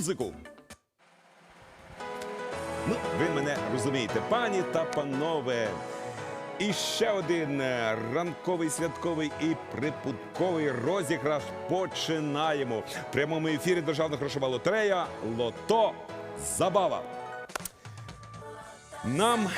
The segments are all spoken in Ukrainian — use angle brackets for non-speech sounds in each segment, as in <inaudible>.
Музику. Ну, ви мене розумієте, пані та панове. І ще один е, ранковий святковий і прибутковий розіграш починаємо. В прямому ефірі Державна грошова лотерея Лото Забава. Нам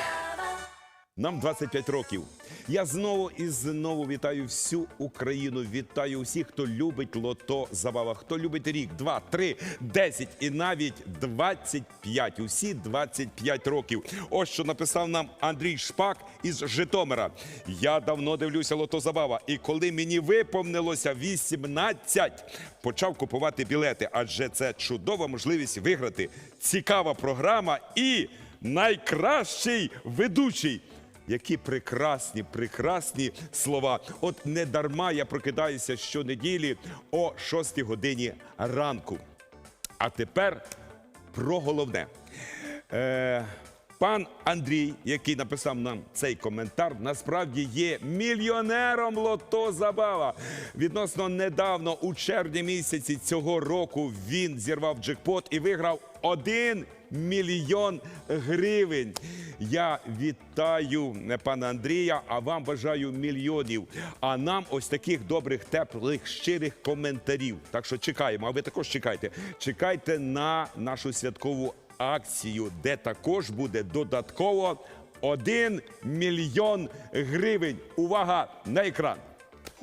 нам 25 років. Я знову і знову вітаю всю Україну. Вітаю усіх, хто любить лото забава, хто любить рік, два, три, десять і навіть 25. Усі 25 років. Ось що написав нам Андрій Шпак із Житомира. Я давно дивлюся лото забава. І коли мені виповнилося 18, почав купувати білети, адже це чудова можливість виграти. Цікава програма і найкращий ведучий. Які прекрасні, прекрасні слова. От не дарма я прокидаюся щонеділі о 6 годині ранку. А тепер про головне. Е, пан Андрій, який написав нам цей коментар, насправді є мільйонером лото забава. Відносно недавно, у червні місяці цього року, він зірвав джекпот і виграв 1 мільйон гривень. Я вітаю е, пана Андрія, а вам бажаю мільйонів. А нам ось таких добрих, теплих, щирих коментарів. Так що чекаємо. А ви також чекайте. Чекайте на нашу святкову акцію, де також буде додатково 1 мільйон гривень. Увага на екран!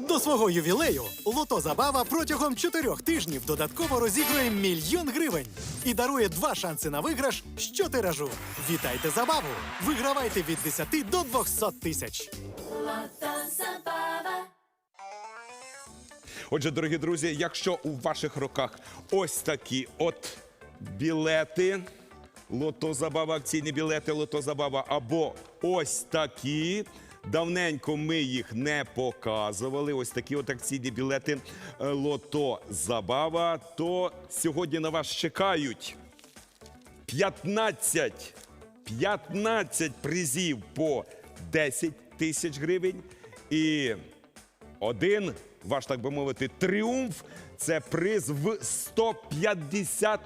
До свого ювілею Лото Забава протягом чотирьох тижнів додатково розігрує мільйон гривень і дарує два шанси на виграш щотиражу. Вітайте забаву! Вигравайте від 10 до 200 тисяч. Отже, дорогі друзі, якщо у ваших руках ось такі от білети, лото забава, акційні білети, лото забава, або ось такі. Давненько ми їх не показували. Ось такі от акційні білети е, лото забава. То сьогодні на вас чекають 15, 15 призів по 10 тисяч гривень і один ваш, так би мовити, тріумф це приз в 150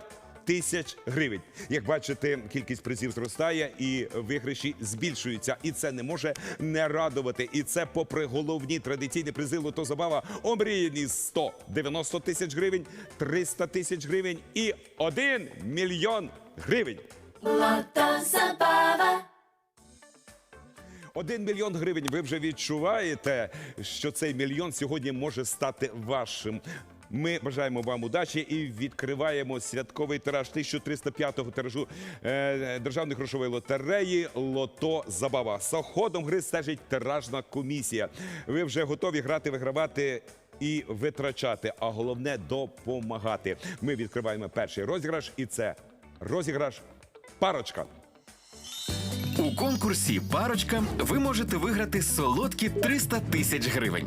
тисяч гривень. Як бачите, кількість призів зростає і виграші збільшуються. І це не може не радувати. І це, попри головні традиційні призи лото забава, омріяні 190 тисяч гривень, 300 тисяч гривень і 1 мільйон гривень. Лото забава. Один мільйон гривень. Ви вже відчуваєте, що цей мільйон сьогодні може стати вашим. Ми бажаємо вам удачі і відкриваємо святковий тираж 1305-го тиражу е, державної грошової лотереї Лото Забава. За ходом гри стежить тиражна комісія. Ви вже готові грати, вигравати. І витрачати, а головне допомагати. Ми відкриваємо перший розіграш, і це розіграш парочка. У конкурсі Парочка ви можете виграти солодкі 300 тисяч гривень.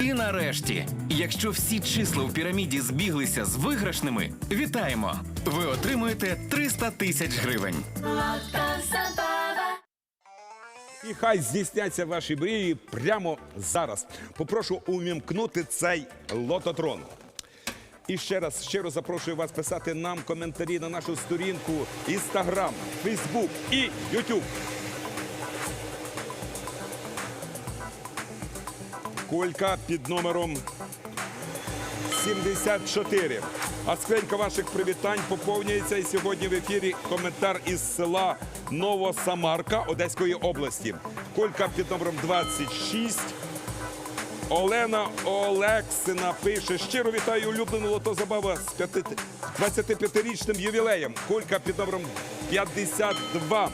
І нарешті, якщо всі числа в піраміді збіглися з виграшними, вітаємо! Ви отримуєте 300 тисяч гривень. І хай здійсняться ваші мрії прямо зараз. Попрошу увімкнути цей лототрон. І ще раз щиро запрошую вас писати нам коментарі на нашу сторінку Instagram, Facebook і YouTube. Колька під номером 74. А скринька ваших привітань поповнюється. І сьогодні в ефірі коментар із села Новосамарка Одеської області. Колька під номером 26. Олена Олексина пише: щиро вітаю улюблену лото забава з 25-річним ювілеєм. Колька під номером 52.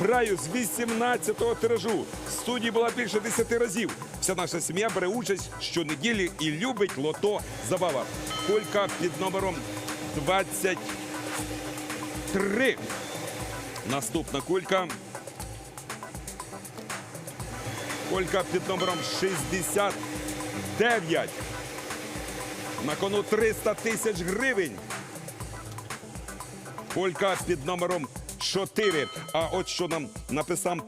Граю з 18-го тиражу. В студії була більше 10 разів. Вся наша сім'я бере участь щонеділі і любить лото забава. Колька під номером 23. Наступна кулька. Колька під номером 69. На кону 300 тисяч гривень. Колька під номером 4. А от що нам написав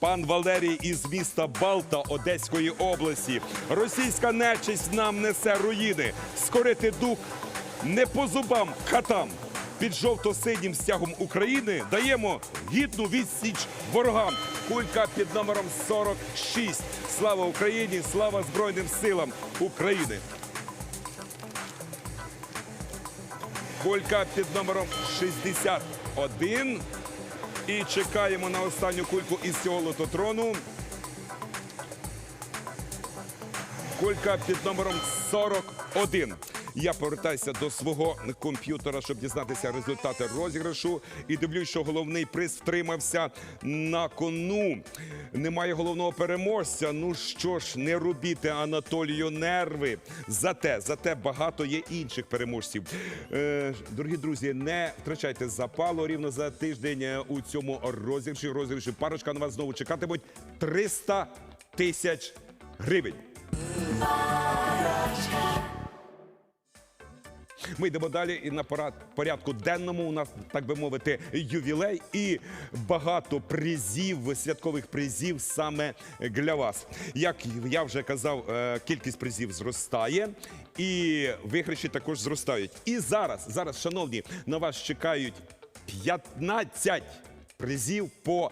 пан Валерій із міста Балта Одеської області. Російська нечисть нам несе руїни. Скорити дух не по зубам катам. Під жовто-синім стягом України даємо гідну відсіч ворогам. Кулька під номером 46. Слава Україні! Слава Збройним силам України! Кулька під номером 61. І чекаємо на останню кульку із цього лототрону. Кулька під номером 41. Я повертаюся до свого комп'ютера, щоб дізнатися результати розіграшу. І дивлюсь, що головний приз втримався на кону. Немає головного переможця. Ну що ж, не робіти Анатолію нерви. Зате, зате багато є інших переможців. Е, дорогі друзі, не втрачайте запалу рівно за тиждень е, у цьому розіграші. Розіграші парочка на вас знову чекатимуть 300 тисяч гривень. Ми йдемо далі і на порядку денному у нас, так би мовити, ювілей і багато призів, святкових призів саме для вас. Як я вже казав, е, кількість призів зростає. І виграші також зростають. І зараз, зараз, шановні, на вас чекають 15 призів по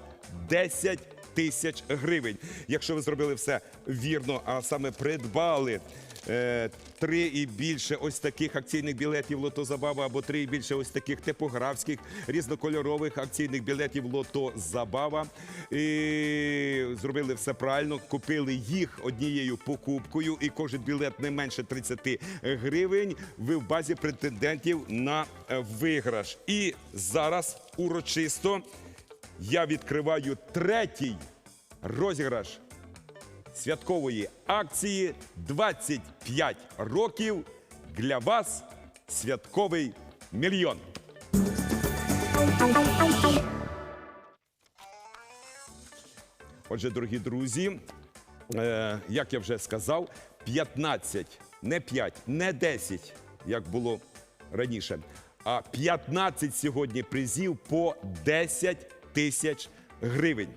10 тисяч гривень. Якщо ви зробили все вірно, а саме придбали е, три і більше ось таких акційних білетів Лото Забава або три і більше ось таких типографських різнокольорових акційних білетів Лото Забава. І зробили все правильно, купили їх однією покупкою, і кожен білет не менше 30 гривень. Ви в базі претендентів на е, виграш. І зараз урочисто я відкриваю третій розіграш святкової акції 25 років для вас святковий мільйон. Отже, дорогі друзі, е, як я вже сказав, 15, не 5, не 10, як було раніше, а 15 сьогодні призів по 10 тисяч гривень.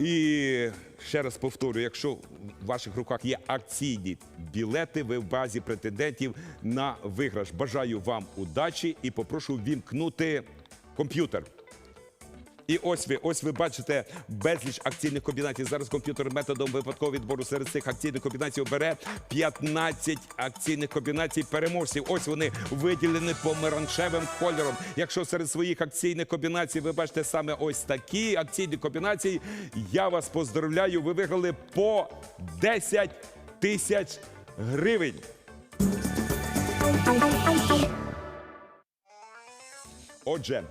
І ще раз повторюю, якщо в ваших руках є акційні білети, ви в базі претендентів на виграш. Бажаю вам удачі і попрошу вімкнути комп'ютер. І ось ви, ось ви бачите безліч акційних комбінацій. Зараз комп'ютер методом випадкового відбору серед цих акційних комбінацій обере 15 акційних комбінацій переможців. Ось вони виділені помаранчевим кольором. Якщо серед своїх акційних комбінацій ви бачите саме ось такі акційні комбінації, я вас поздравляю. Ви виграли по 10 тисяч гривень. Отже,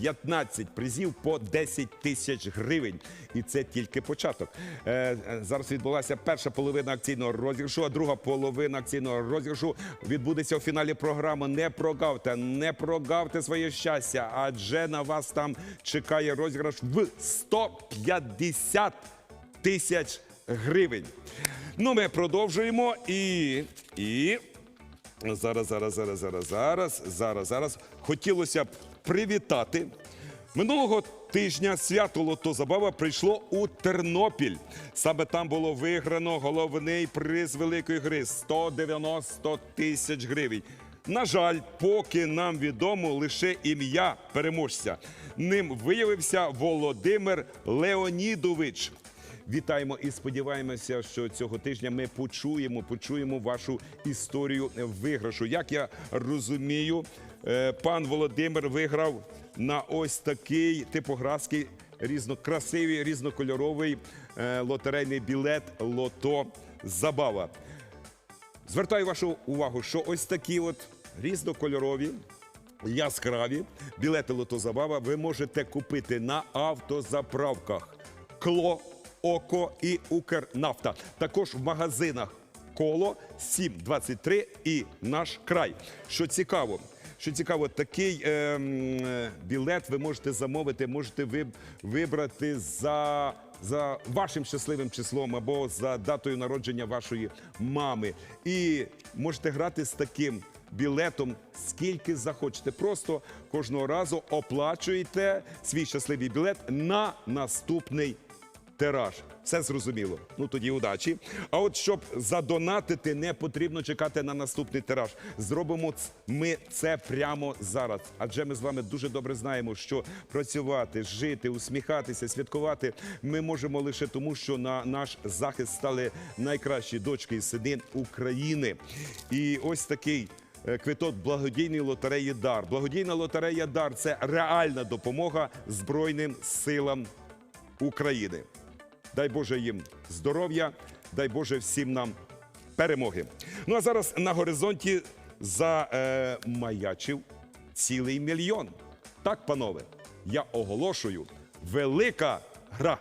15 призів по 10 тисяч гривень. І це тільки початок. Е, е, зараз відбулася перша половина акційного розіграшу, а друга половина акційного розіграшу відбудеться у фіналі програми. Не прогавте, не прогавте своє щастя, адже на вас там чекає розіграш в 150 тисяч гривень. Ну, ми продовжуємо і. і Зараз, зараз, зараз, зараз, зараз, зараз, зараз. Хотілося б привітати. Минулого тижня свято Лото Забава прийшло у Тернопіль. Саме там було виграно головний приз великої гри 190 тисяч гривень. На жаль, поки нам відомо лише ім'я переможця. Ним виявився Володимир Леонідович. Вітаємо і сподіваємося, що цього тижня ми почуємо, почуємо вашу історію виграшу. Як я розумію, пан Володимир виграв на ось такий типографський різнокрасивий, різнокольоровий е, лотерейний білет Лото Забава. Звертаю вашу увагу, що ось такі от різнокольорові яскраві білети Лотозабава ви можете купити на автозаправках Кло, Око і Укрнафта. Також в магазинах Коло 723 і наш край. Що цікаво, що цікаво, такий е, білет ви можете замовити, можете ви, вибрати за, за вашим щасливим числом або за датою народження вашої мами. І можете грати з таким білетом скільки захочете. Просто кожного разу оплачуєте свій щасливий білет на наступний тираж. Все зрозуміло. Ну тоді удачі. А от щоб задонатити, не потрібно чекати на наступний тираж. Зробимо ми це прямо зараз. Адже ми з вами дуже добре знаємо, що працювати, жити, усміхатися, святкувати ми можемо лише тому, що на наш захист стали найкращі дочки і сини України. І ось такий. е, Квиток благодійної лотереї Дар. Благодійна лотерея Дар це реальна допомога Збройним силам України. Дай Боже їм здоров'я, дай Боже всім нам перемоги. Ну а зараз на горизонті замаячив цілий мільйон. Так, панове, я оголошую велика гра.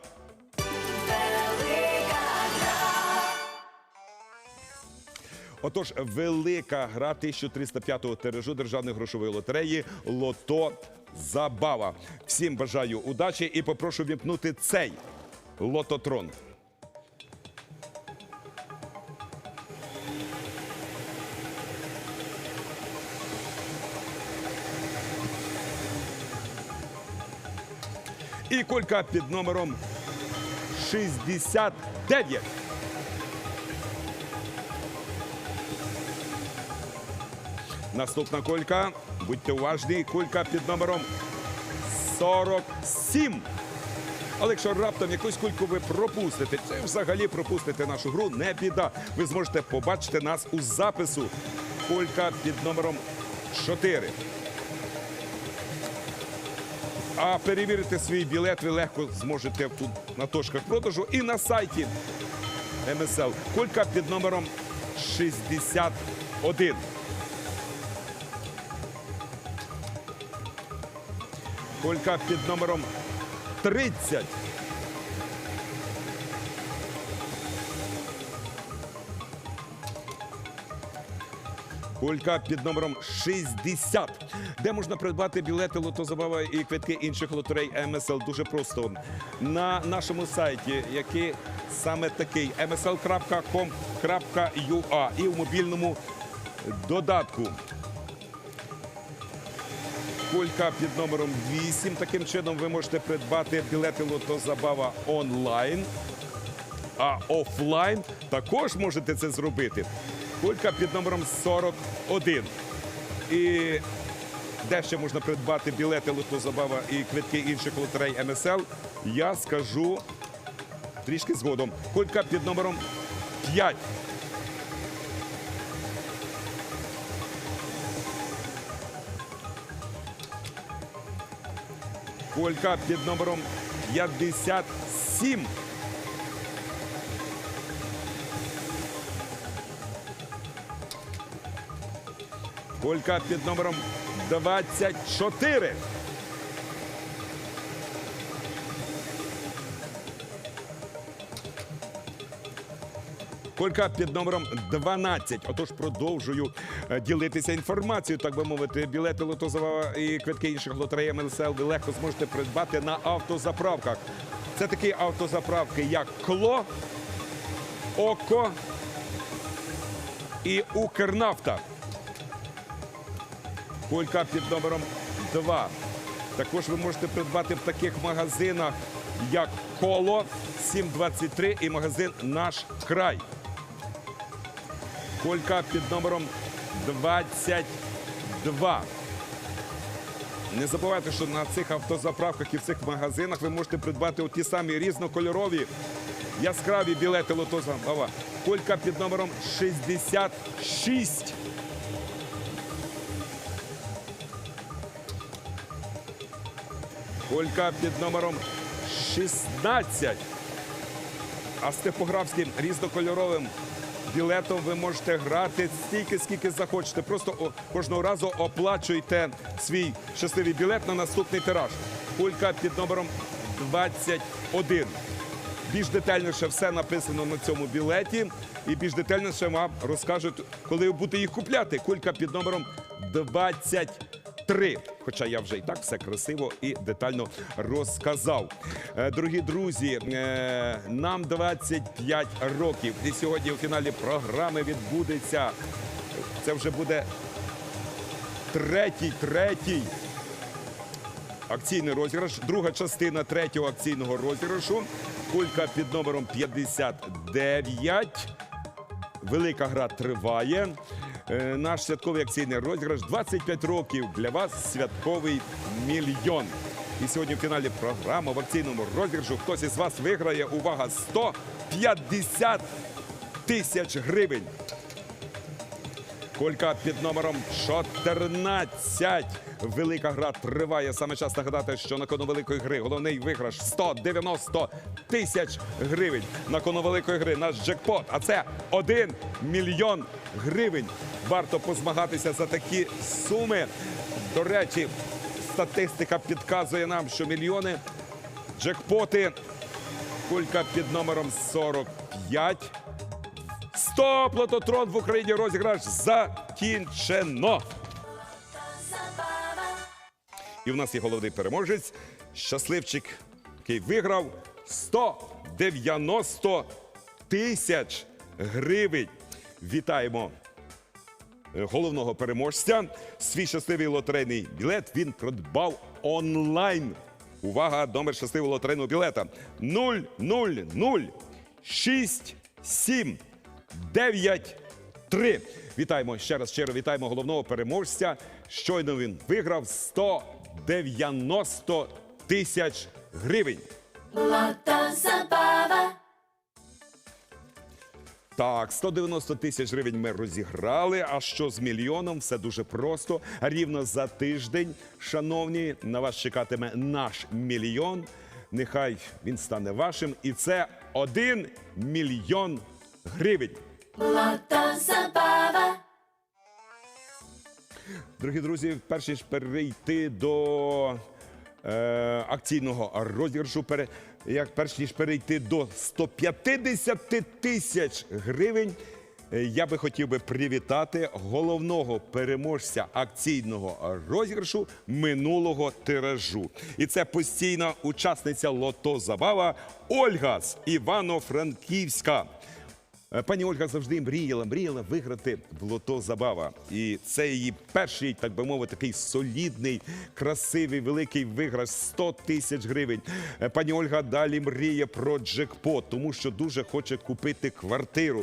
Отож, велика гра 1305-го тиражу державної грошової лотереї Лото Забава. Всім бажаю удачі і попрошу вімкнути цей лототрон. І колька під номером 69. Наступна колька. Будьте уважні. Колька під номером 47. Але якщо раптом якусь кульку ви пропустите, це взагалі пропустите нашу гру, не біда. Ви зможете побачити нас у запису. Колька під номером 4. А перевірити свій білет ви легко зможете тут на точках продажу і на сайті МСЛ. Колька під номером 61. Колька під номером 30. Кулька під номером 60. Де можна придбати білети лотозабава і квитки інших лотерей МСЛ? Дуже просто. На нашому сайті, який саме такий msl.com.ua і в мобільному додатку. Кулька під номером 8. Таким чином ви можете придбати білети лотозабава онлайн. А офлайн також можете це зробити. Кулька під номером 41. І де ще можна придбати білети лотозабава і квитки інших лотерей МСЛ, я скажу трішки згодом. Кулька під номером 5. Колька під номером 57. Колька під номером 24. Колька під номером 12. Отож, продовжую е, ділитися інформацією, так би мовити. Білети Лотозова і квитки інших лотерей МЛСЛ ви легко зможете придбати на автозаправках. Це такі автозаправки, як Кло, Око і Укрнафта. Колька під номером 2. Також ви можете придбати в таких магазинах, як Коло 723 і магазин Наш край. Колька під номером 22. Не забувайте, що на цих автозаправках і в цих магазинах ви можете придбати ті самі різнокольорові яскраві білети лотозабава. Колька під номером 66. Колька під номером 16. А з типографським різнокольоровим білетом ви можете грати стільки, скільки захочете. Просто кожного разу оплачуйте свій щасливий білет на наступний тираж. Кулька під номером 21. Більш детальніше все написано на цьому білеті, і більш детальніше вам розкажуть, коли будете їх купляти. Кулька під номером 23. Хоча я вже і так все красиво і детально розказав. Е, Дорогі друзі, е, нам 25 років. І сьогодні у фіналі програми відбудеться. Це вже буде третій, третій акційний розіграш, друга частина третього акційного розіграшу. Кулька під номером 59. Велика гра триває. Е, Наш святковий акційний розіграш 25 років для вас святковий мільйон. І сьогодні в фіналі програми в акційному розіграшу хтось із вас виграє. Увага! 150 тисяч гривень. Колька під номером 14. Велика гра триває. Саме час нагадати, що на кону великої гри головний виграш 190 тисяч гривень. На кону великої гри наш джекпот. А це 1 мільйон гривень. Варто позмагатися за такі суми. До речі, статистика підказує нам, що мільйони джекпоти. Кулька під номером 45. Стоп! Лототрон в Україні розіграш закінчено. І в нас є головний переможець, щасливчик, який виграв 190 тисяч гривень. Вітаємо головного переможця. Свій щасливий лотерейний білет він придбав онлайн. Увага, номер щасливого лотерейного білета 00067 9 3. Вітаємо ще раз щиро вітаємо головного переможця. Щойно він виграв 190 тисяч гривень. Lota Zabava. Так, 190 тисяч гривень ми розіграли. А що з мільйоном? Все дуже просто. Рівно за тиждень, шановні, на вас чекатиме наш мільйон. Нехай він стане вашим. І це 1 мільйон гривень. Zabava. Дорогі друзі, перш ніж перейти до е, акційного розіграшу, пере, як перш ніж перейти до 150 тисяч гривень, е, я би хотів би привітати головного переможця акційного розіграшу минулого тиражу. І це постійна учасниця Лото Забава Ольга з Івано-Франківська. Е, Пані Ольга завжди мріяла, мріяла виграти в лото забава. І це її перший, так би мовити, такий солідний, красивий, великий виграш 100 тисяч гривень. Е, Пані Ольга далі мріє про джекпот, тому що дуже хоче купити квартиру.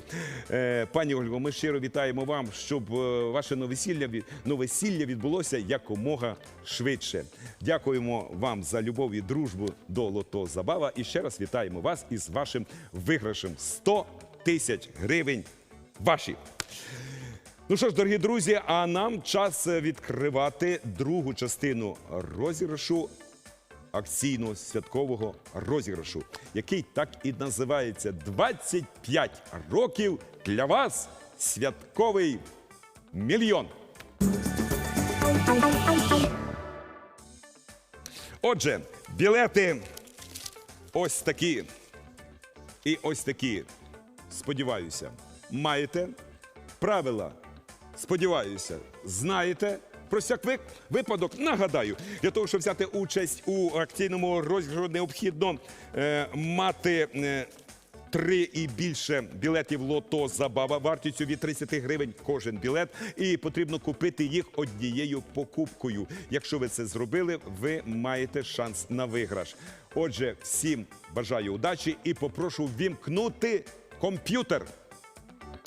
Е, Пані Ольго, ми щиро вітаємо вам, щоб ваше новосілля новосілля відбулося якомога швидше. Дякуємо вам за любов і дружбу до лото забава. І ще раз вітаємо вас із вашим виграшем 100 тисяч гривень ваші. Ну що ж, дорогі друзі, а нам час відкривати другу частину розіграшу акційного святкового розіграшу, який так і називається 25 років для вас святковий мільйон. Отже, білети ось такі. І ось такі. Сподіваюся, маєте правила. Сподіваюся, знаєте. Про всяк випадок нагадаю, для того, щоб взяти участь у акційному розіграшу, необхідно е, мати е, три і більше білетів лото забава вартістю від 30 гривень кожен білет. І потрібно купити їх однією покупкою. Якщо ви це зробили, ви маєте шанс на виграш. Отже, всім бажаю удачі і попрошу вімкнути комп'ютер.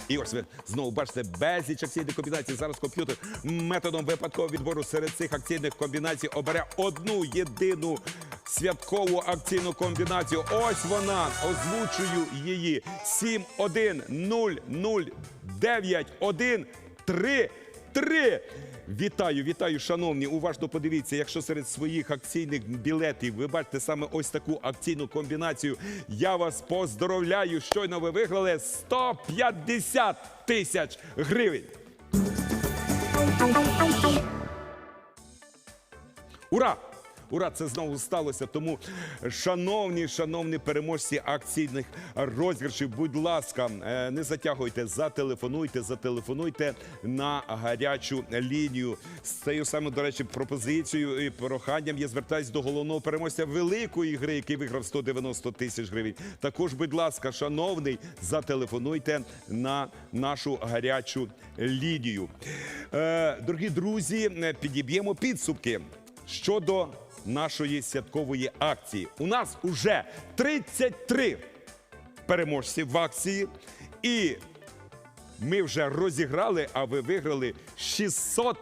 І ось ви знову бачите безліч акційних комбінацій. Зараз комп'ютер методом випадкового відбору серед цих акційних комбінацій обере одну єдину святкову акційну комбінацію. Ось вона. Озвучую її. 7 1 0 0 9 1 3 три. Вітаю, вітаю, шановні. Уважно подивіться, якщо серед своїх акційних білетів ви бачите саме ось таку акційну комбінацію, я вас поздоровляю. Щойно ви виграли 150 тисяч гривень. Ура! Ура! Це знову сталося. Тому, шановні, шановні переможці акційних розіграшів, будь ласка, е, не затягуйте, зателефонуйте, зателефонуйте на гарячу лінію. З цією саме, до речі, пропозицією і проханням я звертаюсь до головного переможця великої гри, який виграв 190 тисяч гривень. Також, будь ласка, шановний, зателефонуйте на нашу гарячу лінію. Е, дорогі друзі, е, підіб'ємо підсумки щодо нашої святкової акції. У нас уже 33 переможці в акції, і ми вже розіграли, а ви виграли 600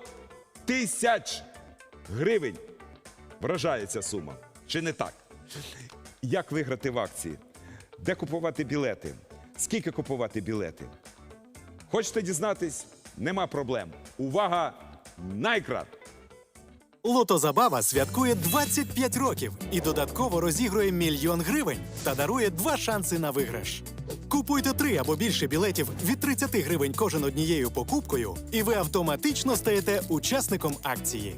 тисяч гривень. Вражає ця сума. Чи не так? Як виграти в акції? Де купувати білети? Скільки купувати білети? Хочете дізнатись? Нема проблем. Увага! Найкрат! Лотозабава святкує 25 років і додатково розігрує мільйон гривень та дарує два шанси на виграш. Купуйте три або більше білетів від 30 гривень кожен однією покупкою, і ви автоматично стаєте учасником акції.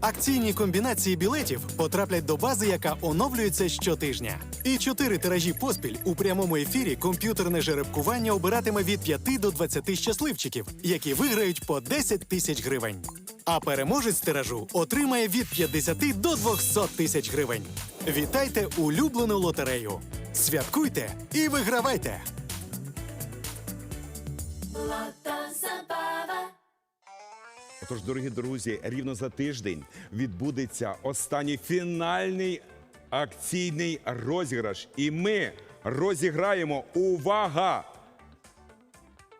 Акційні комбінації білетів потраплять до бази, яка оновлюється щотижня. І чотири тиражі поспіль у прямому ефірі комп'ютерне жеребкування обиратиме від 5 до 20 щасливчиків, які виграють по 10 тисяч гривень. А переможець тиражу отримає від 50 до 200 тисяч гривень. Вітайте улюблену лотерею! Святкуйте і вигравайте! Отож, дорогі друзі, рівно за тиждень відбудеться останній фінальний акційний розіграш. І ми розіграємо увага!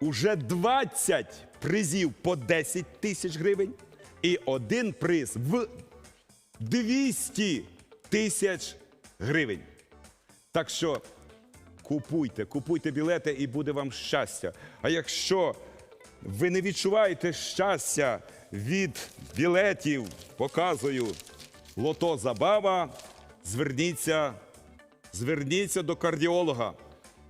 Уже 20 призів по 10 тисяч гривень і один приз в 200 тисяч гривень. Так що купуйте, купуйте білети і буде вам щастя. А якщо ви не відчуваєте щастя від білетів, показую лото забава, зверніться, зверніться до кардіолога.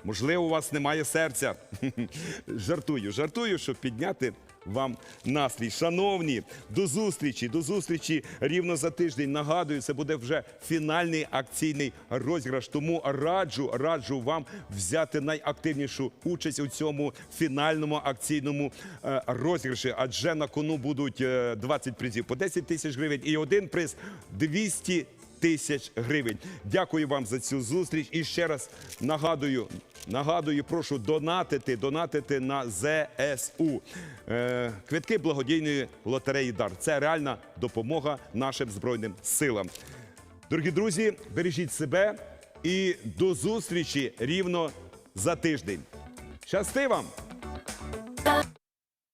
Можливо, у вас немає серця. <laughs> Жартую, жартую, щоб підняти вам настрій. Шановні, до зустрічі, до зустрічі рівно за тиждень. Нагадую, це буде вже фінальний акційний розіграш. Тому раджу, раджу вам взяти найактивнішу участь у цьому фінальному акційному е, розіграші. Адже на кону будуть е, 20 призів по 10 тисяч гривень і один приз 200 тисяч гривень. Дякую вам за цю зустріч. І ще раз нагадую, нагадую, прошу донатити, донатити на ЗСУ. Е, квитки благодійної лотереї Дар. Це реальна допомога нашим збройним силам. Дорогі друзі, бережіть себе і до зустрічі рівно за тиждень. Щасти вам!